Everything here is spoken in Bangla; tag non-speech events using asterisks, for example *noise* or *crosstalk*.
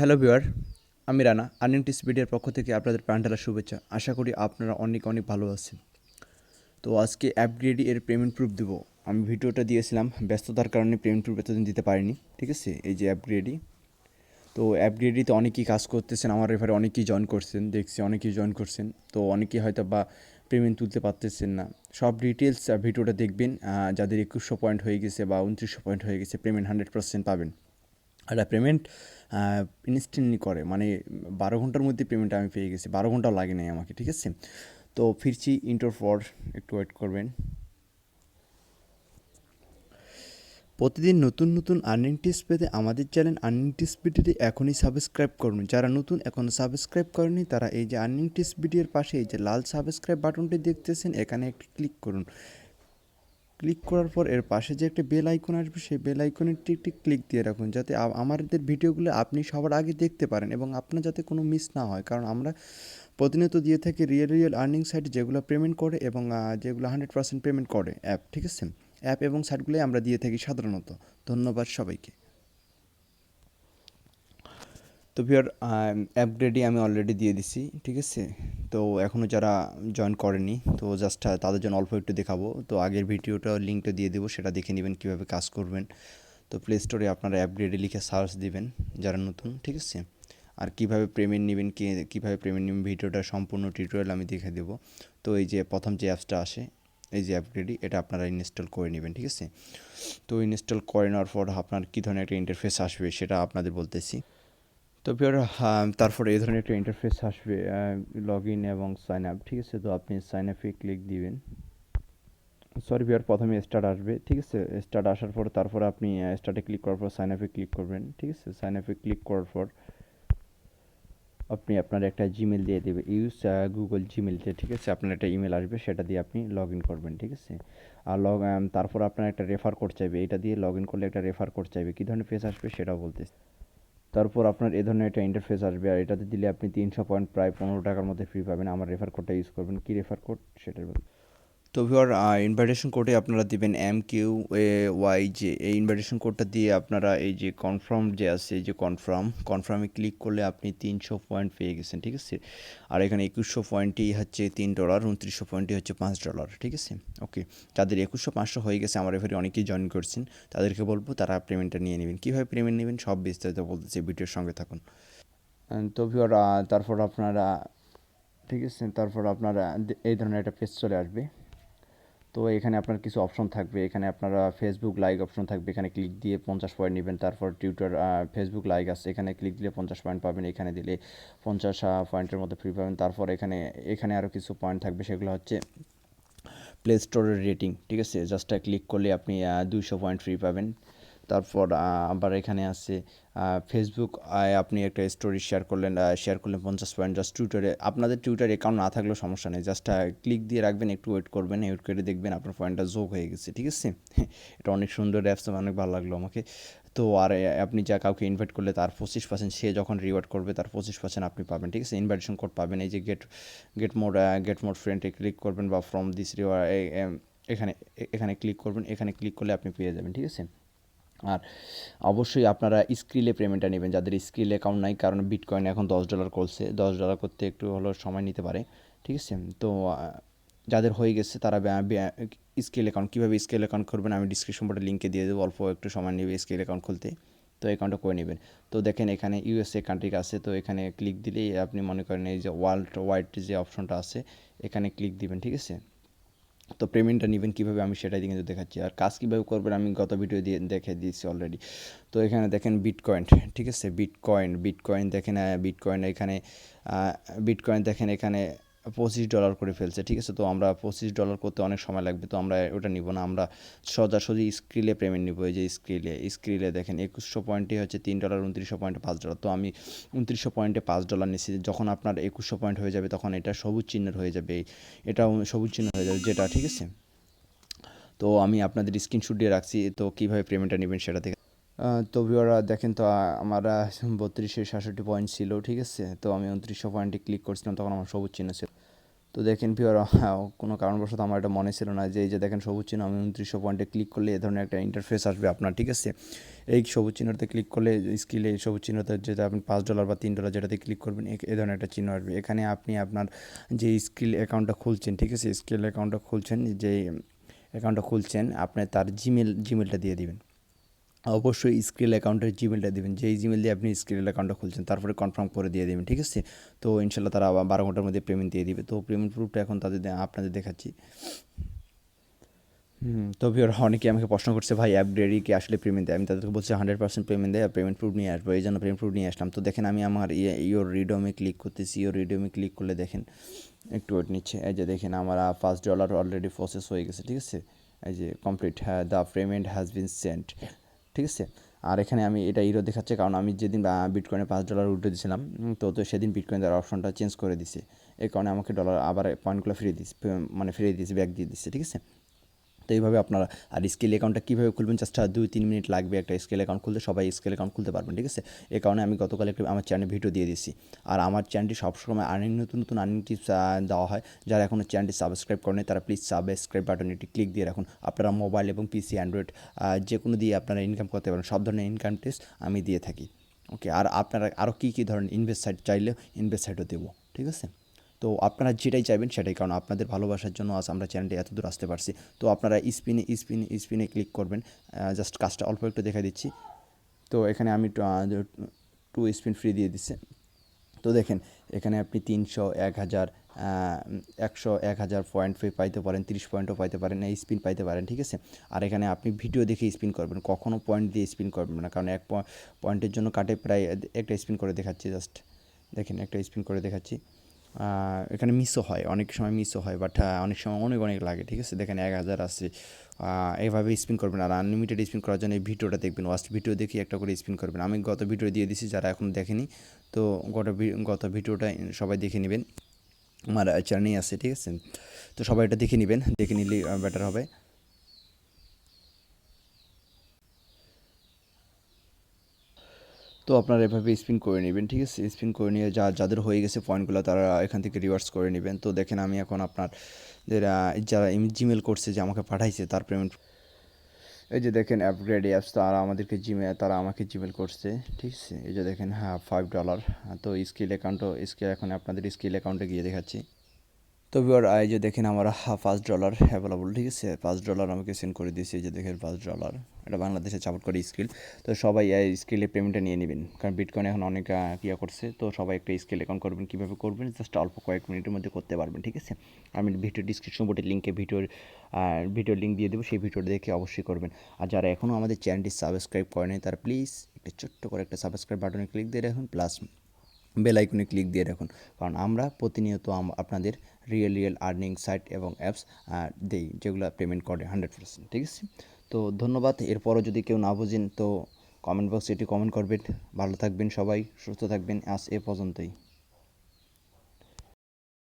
হ্যালো ভিওয়ার আমি রানা, আর্নিং টিসপিডিয়ার পক্ষ থেকে আপনাদের প্রাণঢালা শুভেচ্ছা। আশা করি আপনারা অনেক অনেক ভালো আছেন। তো আজকে অ্যাপগ্রেডি এর পেমেন্ট প্রুফ দেবো। আমি ভিডিওটা দিয়েছিলাম, ব্যস্ততার কারণে পেমেন্ট প্রুফ এতদিন দিতে পারিনি, ঠিক আছে? এই যে অ্যাপগ্রেডি তো অ্যাপগ্রেডিতে অনেকেই কাজ করতেছেন, আমার রেফারে অনেকেই জয়েন করছেন, দেখছি অনেকেই জয়েন করছেন। তো অনেকেই হয়তো বা পেমেন্ট তুলতে পারতেছেন না। সব ডিটেলস ভিডিওটা দেখবেন যাদের একুশশো পয়েন্ট হয়ে গেছে বা উনত্রিশশো পয়েন্ট হয়ে গেছে পেমেন্ট হান্ড্রেড পার্সেন্ট পাবেন। আর পেমেন্ট ইনস্ট্যান্টলি করে। মানে বারো ঘণ্টার মধ্যে পেমেন্ট আমি পেয়ে গেছি। বারো ঘন্টাও লাগে নাই আমাকে, ঠিক আছে? তো ফিরছি ইন্টোর পর একটু ওয়েট করবেন। প্রতিদিন নতুন নতুন আর্নিং টিপস পেতে আমাদের চ্যানেল আর্নিং টিপস ভিডিওটি এখনই সাবস্ক্রাইব করুন। যারা নতুন এখনও সাবস্ক্রাইব করেনি তারা এই যে আর্নিং টিপস ভিডিওর পাশে এই যে লাল সাবস্ক্রাইব বাটনটি দেখতেছেন, এখানে একটি ক্লিক করুন। ক্লিক করার পর এর পাশে যে একটা বেল আইকন আসবে, সেই বেল আইকনে একটি ক্লিক দিয়ে রাখুন যাতে আমাদের ভিডিওগুলো আপনি সবার আগে দেখতে পারেন এবং আপনার যাতে কোনো মিস না হয়। কারণ আমরা প্রতিনিয়ত দিয়ে থাকি রিয়েল রিয়েল আর্নিং সাইট যেগুলো পেমেন্ট করে এবং যেগুলো হান্ড্রেড পার্সেন্ট পেমেন্ট করে অ্যাপ ঠিক আছে? অ্যাপ এবং সাইটগুলোই আমরা দিয়ে থাকি সাধারণত। ধন্যবাদ সবাইকে। তো ভিওর অ্যাপগ্রেডই আমি অলরেডি দিয়ে দিছি, ঠিক আছে? তো এখনও যারা জয়েন করেনি, তো জাস্ট তাদের জন্য অল্প একটু দেখাবো। তো আগের ভিডিওটা লিঙ্কটা দিয়ে দেবো, সেটা দেখে নেবেন কীভাবে কাজ করবেন। তো প্লে স্টোরে আপনারা অ্যাপগ্রেডে লিখে সার্চ দিবেন, যারা নতুন, ঠিক আছে? আর কীভাবে পেমেন্ট নেবেন, কে, কীভাবে পেমেন্ট নেবেন ভিডিওটা সম্পূর্ণ টিউটোরিয়াল আমি দেখে দেবো। তো এই যে প্রথম যে অ্যাপসটা আসে, এই যে অ্যাপগ্রেডই এটা আপনারা ইনস্টল করে নেবেন, ঠিক আছে? তো ইনস্টল করে নেওয়ার পর আপনার কী ধরনের একটা ইন্টারফেস আসবে, সেটা আপনাদের বলতেছি। তো পিওর তারপরে এই ধরনের একটা ইন্টারফেস আসবে লগ ইন এবং সাইন আপ ঠিক আছে? তো আপনি সাইন আপে ক্লিক দিবেন। সরি পিওর প্রথমে স্টার্ট আসবে, ঠিক আছে? স্টার্ট আসার পর তারপর আপনি স্টার্টে ক্লিক করার পর সাইন আপে ক্লিক করবেন, ঠিক আছে? সাইন আপে ক্লিক করার পর আপনি আপনার একটা জিমেল দিয়ে দেবে ইউজ গুগল জিমেলতে ঠিক আছে? আপনার একটা ইমেল আসবে, সেটা দিয়ে আপনি লগ ইন করবেন, ঠিক আছে? আর লগ তারপর আপনার একটা রেফার কোড চাইবে, এটা দিয়ে লগ ইন করলে একটা রেফার কোড চাইবে। কী ধরনের ফেস আসবে সেটাও বলতেছি। তারপর আপনার এ ধরনের একটা ইন্টারফেস আসবে আর এটাতে দিলে আপনি তিনশো পয়েন্ট প্রায় পনেরো টাকার মধ্যে ফ্রি পাবেন। আমার রেফার কোডটা ইউজ করবেন। কী রেফার কোড সেটার তো ভিওর ইনভাইটেশন কোডে আপনারা দিবেন এম কিউ ওয়াই জে এই ইনভাইটেশন কোডটা দিয়ে আপনারা এই যে কনফার্ম যে আছে, এই যে কনফার্ম কনফার্মে ক্লিক করলে আপনি তিনশো পয়েন্ট পেয়ে গেছেন, ঠিক আছে? আর এখানে একুশশো পয়েন্টই হচ্ছে তিন ডলার উনত্রিশশো পয়েন্টই হচ্ছে পাঁচ ডলার ঠিক আছে? ওকে যাদের একুশশো পাঁচশো হয়ে গেছে, আমার এফারে অনেকেই জয়েন করছেন, তাদেরকে বলব তারা পেমেন্টটা নিয়ে নেবেন। কীভাবে পেমেন্ট নেবেন সব বিস্তারিত বলতেছে, ভিডিওর সঙ্গে থাকুন। তো ভিওর তারপর আপনারা, ঠিক আছে? তারপর আপনারা, এই ধরনের একটা পেজ চলে আসবে। তো এখানে আপনার কিছু অপশন থাকবে। এখানে আপনারা ফেসবুক লাইক অপশন থাকবে, এখানে ক্লিক দিয়ে পঞ্চাশ পয়েন্ট নেবেন। তারপর টুইটার ফেসবুক লাইক আছে, এখানে ক্লিক দিলে পঞ্চাশ পয়েন্ট পাবেন, এখানে দিলে পঞ্চাশ পয়েন্টের মধ্যে ফ্রি পাবেন। তারপর এখানে এখানে আরও কিছু পয়েন্ট থাকবে, সেগুলো হচ্ছে প্লে স্টোরের রেটিং ঠিক আছে? জাস্ট ক্লিক করলে আপনি দুইশো পয়েন্ট ফ্রি পাবেন। তারপর আবার এখানে আছে ফেসবুক আপনি একটা স্টোরি শেয়ার করলেন শেয়ার করলেন পঞ্চাশ পয়েন্ট জাস্ট টুইটারে আপনাদের টুইটার অ্যাকাউন্ট না থাকলেও সমস্যা নেই জাস্ট ক্লিক দিয়ে রাখবেন, একটু ওয়েট করবেন ওয়েট করে দেখবেন আপনার পয়েন্টটা যোগ হয়ে গেছে, ঠিক আছে? *laughs* এটা অনেক সুন্দর অ্যাপস অনেক ভালো লাগল আমাকে। তো আর আপনি যা কাউকে ইনভাইট করলে তার পঁচিশ পার্সেন্ট সে যখন রিওয়ার্ড করবে, তার পঁচিশ পার্সেন্ট আপনি পাবেন, ঠিক আছে? ইনভাইটেশন কোড পাবেন, এই যে get get mode get mode ফ্রেন্ডে click করবেন বা ফ্রম দিস রিওয়ার্ড এখানে এখানে ক্লিক করবেন, এখানে ক্লিক করলে আপনি পেয়ে যাবেন, ঠিক আছে? আর অবশ্যই আপনারা স্ক্রিলে পেমেন্টটা নেবেন। যাদের স্ক্রিল অ্যাকাউন্ট নাই, কারণ বিটকয়েন এখন দশ ডলার করছে, দশ ডলার করতে একটু হলেও সময় নিতে পারে, ঠিক আছে? তো যাদের হয়ে গেছে তারা স্কেল অ্যাকাউন্ট কীভাবে স্কেল অ্যাকাউন্ট করবেন আমি ডিসক্রিপশন বোর্ডে লিঙ্কে দিয়ে দেবো, অল্প একটু সময় নেবে স্কেল অ্যাকাউন্ট খুলতে। তো অ্যাকাউন্টটা করে নেবেন। তো দেখেন এখানে ইউএসএ কান্ট্রি আছে, তো এখানে ক্লিক দিলেই আপনি মনে করেন এই যে ওয়ার্ল্ড ওয়াইড যে অপশনটা আছে, এখানে ক্লিক দিবেন, ঠিক আছে? তো পেমেন্টটা নেবেন কীভাবে আমি সেটাই কিন্তু দেখাচ্ছি। আর কাজ কীভাবে করবেন আমি গত ভিডিও দিয়ে দেখে দিয়েছি অলরেডি তো এখানে দেখেন বিটকয়েন ঠিক আছে? বিটকয়েন বিটকয়েন দেখেন বিটকয়েন এখানে বিটকয়েন দেখেন এখানে পঁচিশ ডলার করে ফেলছে, ঠিক আছে? তো আমরা পঁচিশ ডলার করতে অনেক সময় লাগবে, তো আমরা ওটা নিব না। আমরা সোজাসুজি স্ক্রিলে পেমেন্ট নিব, এই যে স্ক্রিলে স্ক্রিলে দেখেন একুশশো পয়েন্টে হচ্ছে তিন ডলার, উনত্রিশশো পয়েন্টে পাঁচ ডলার। তো আমি উনত্রিশশো পয়েন্টে পাঁচ ডলার নিচ্ছি, যখন আপনার একুশশো পয়েন্ট হয়ে যাবে তখন এটা সবুজ চিহ্নের হয়ে যাবে এটাও সবুজ চিহ্ন হয়ে যাবে, যেটা, ঠিক আছে? তো আমি আপনাদের স্ক্রিনশট দিয়ে রাখছি, তো কীভাবে পেমেন্টটা নেবেন সেটা থেকে তো ভিওরা দেখেন তো, আমার বত্রিশে সাতষট্টি পয়েন্ট ছিল, ঠিক আছে? তো আমি উনত্রিশশো পয়েন্টে ক্লিক করছিলাম, তখন আমার সবুজ চিহ্ন ছিল। তো দেখেন পিওর কোনো কারণবশত আমার এটা মনে ছিল না যে এই যে দেখেন সবুজ চিহ্ন, আমি উনত্রিশশো পয়েন্টে ক্লিক করলে এ ধরনের একটা ইন্টারফেস আসবে আপনার, ঠিক আছে? এই সবুজ চিহ্নতে ক্লিক করলে স্কিলে এই সবুজ চিহ্নতে যেটা আপনি পাঁচ ডলার বা তিন ডলার যেটাতে ক্লিক করবেন, এ ধরনের একটা চিহ্ন আসবে। এখানে আপনি আপনার যে স্কিল অ্যাকাউন্টটা খুলছেন, ঠিক আছে? স্কিল অ্যাকাউন্টটা খুলছেন, যে অ্যাকাউন্টটা খুলছেন, আপনি তার জিমেল জিমেলটা দিয়ে দিবেন। অবশ্যই স্ক্রিল অ্যাকাউন্টের জিমেলটা দেবেন। যেই জিমেল দিয়ে আপনি স্ক্রিল অ্যাকাউন্টটা খুলছেন, তারপরে কনফার্ম করে দিয়ে দেবেন, ঠিক আছে? তো ইনশাল্লাহ তারা বারো ঘণ্টার মধ্যে পেমেন্ট দিয়ে দিবে। তো পেমেন্ট প্রুফটা এখন তাদের আপনাদের দেখাচ্ছি। হুম, তো ভিওর অনেকে আমাকে প্রশ্ন করছে, ভাই অ্যাপ গ্রেডি কি আসলে পেমেন্ট দেয়? আমি তাদেরকে বলছি, হান্ড্রেড পার্সেন্ট পেমেন্ট দেয় পেমেন্ট প্রুফ নিয়ে আসব। এই জন্য পেমেন্ট প্রুফ নিয়ে আসলাম। তো দেখেন, আমি আমার ইয়ে ইয়োর রিডমে ক্লিক করতেছি। ইয়োর রিডমে ক্লিক করলে দেখেন, একটু ওয়েট নিচ্ছে। এই যে দেখেন, আমার ফার্স্ট ডলার অলরেডি প্রসেস হয়ে গেছে, ঠিক আছে? এই যে কমপ্লিট হ্যাঁ the payment has been sent ঠিক আছে? আর এখানে আমি এটা ইরো দেখাচ্ছে কারণ আমি যেদিন বিটকয়েনে পাঁচ ডলার উল্টে দিয়েছিলাম তো তো সেদিন বিটকয়েন তার অপশনটা চেঞ্জ করে দিছে এই কারণে আমাকে ডলার আবার পয়েন্টগুলো ফিরিয়ে দিচ্ছে মানে ফিরিয়ে দিয়েছে ব্যাক দিয়ে দিচ্ছে ঠিক আছে? তো এইভাবে আপনারা, আর স্কেল অ্যাকাউন্টটা কীভাবে খুলবেন জাস্ট দুই তিন মিনিট লাগবে একটা স্কেল অ্যাকাউন্ট খুলতে, সবাই স্কেল অ্যাকাউন্ট খুলতে পারবেন, ঠিক আছে? এই কারণে আমি গতকাল একটু, আমার চ্যানেলে ভিডিও দিয়ে দিয়েছি। আর আমার চ্যানেলটি সবসময় আর্নিং নতুন নতুন আর্নিং টিপস দেওয়া হয়। যারা এখনও চ্যানেলটি সাবস্ক্রাইব করেনি, তারা প্লিজ সাবস্ক্রাইব বাটনে একটি ক্লিক দিয়ে রাখুন। আপনারা মোবাইল এবং পিসি অ্যান্ড্রয়েড যে কোনো দিয়ে আপনারা ইনকাম করতে পারেন, সব ধরনের ইনকাম টিপস আমি দিয়ে থাকি। ওকে আর আপনারা আরও কী কী ধরনের ইনভেস্ট সাইট চাইলে ইনভেস্ট সাইটও দেবো, ঠিক আছে? তো আপনারা যেটাই চাইবেন সেটাই, কারণ আপনাদের ভালোবাসার জন্য আজ আমরা চ্যানেলটি এত দূর আসতে পারছি। তো আপনারা স্পিনে স্পিনে স্পিনে ক্লিক করবেন। জাস্ট কাজটা অল্প একটু দেখা দিচ্ছি। তো এখানে আমি টু স্পিন ফ্রি দিয়ে দিচ্ছে। তো দেখেন, এখানে আপনি তিনশো, এক হাজার একশো, এক হাজার পয়েন্ট ফি পাইতে পারেন, তিরিশ পয়েন্টও পাইতে পারেন, এই স্পিন পাইতে পারেন, ঠিক আছে? আর এখানে আপনি ভিডিও দেখে স্পিন করবেন কখনও পয়েন্ট দিয়ে স্পিন করবেন না, কারণ এক পয়েন্টের জন্য কাটে প্রায়, একটা স্পিন করে দেখাচ্ছি জাস্ট দেখেন, একটা স্পিন করে দেখাচ্ছি। এখানে মিসও হয়, অনেক সময় মিসও হয় বাট অনেক সময় অনেক অনেক লাগে, ঠিক আছে? দেখেন এক হাজার আছে এভাবে স্পিন করবেন আর আনলিমিটেড স্পিন করার জন্য এই ভিডিওটা দেখবেন। ওয়াস্ট ভিডিও দেখি একটা করে স্পিন করবেন। আমি গত ভিডিও দিয়ে দিছি, যারা এখন দেখেনি, তো গত গত ভিডিওটা সবাই দেখে নেবেন। আমার চ্যানেল আছে, ঠিক আছে? তো সবাই এটা দেখে নেবেন, দেখে নিলে বেটার হবে। তো আপনারা এভাবে স্পিন করে নেবেন, ঠিক আছে? স্পিন করে নিয়ে যা, যাদের হয়ে গেছে পয়েন্টগুলো তারা এখান থেকে রিভার্স করে নেবেন। তো দেখেন আমি এখন আপনার যারা জিমেল করছে যে আমাকে পাঠাইছে তার পেমেন্ট এই যে দেখেন অ্যাপগ্রেড অ্যাপস তারা আমাদেরকে জিমে তারা আমাকে জিমেল করছে, ঠিক আছে? এই যে দেখেন হ্যাঁ ফাইভ ডলার তো স্কিল অ্যাকাউন্টও স্কিল এখন আপনাদের স্কিল অ্যাকাউন্টে গিয়ে দেখাচ্ছি। তো বিওর এই যে দেখেন আমার পাঁচ ডলার অ্যাভেলেবল ঠিক আছে? পাঁচ ডলার আমাকে সেন্ড করে দিয়েছে যে দেখেন পাঁচ ডলার এটা বাংলাদেশে সাপোর্ট করে স্কিল তো সবাই এই স্কিলে পেমেন্টটা নিয়ে নেবেন। কারণ বিটকয়েন এখন অনেক ইয়া করছে। তো সবাই একটা স্কিল অ্যাকাউন্ট করবেন, কীভাবে করবেন? জাস্ট অল্প কয়েক মিনিটের মধ্যে করতে পারবেন, ঠিক আছে? আমি ভিডিও ডিসক্রিপশন বোর্ডে লিঙ্কে ভিডিওর ভিডিওর লিঙ্ক দিয়ে দেবো, সেই ভিডিওটা দেখে অবশ্যই করবেন। আর যারা এখনও আমাদের চ্যানেলটি সাবস্ক্রাইব করেনি তারা প্লিজ একটা ছোট্ট করে একটা সাবস্ক্রাইব বাটনে ক্লিক দিয়ে রাখুন প্লাস বেল আইকনে ক্লিক দিয়ে রাখুন কারণ আমরা প্রতিনিয়ত আপনাদের রিয়েল রিয়েল আর্নিং সাইট এবং অ্যাপস দেই, যেগুলো পেমেন্ট করে হান্ড্রেড পার্সেন্ট ঠিক আছে? তো ধন্যবাদ। এরপরও যদি কেউ না বুঝেন, তো কমেন্ট বক্সে এটি কমেন্ট করবেন। ভালো থাকবেন সবাই, সুস্থ থাকবেন। আজ এ পর্যন্তই।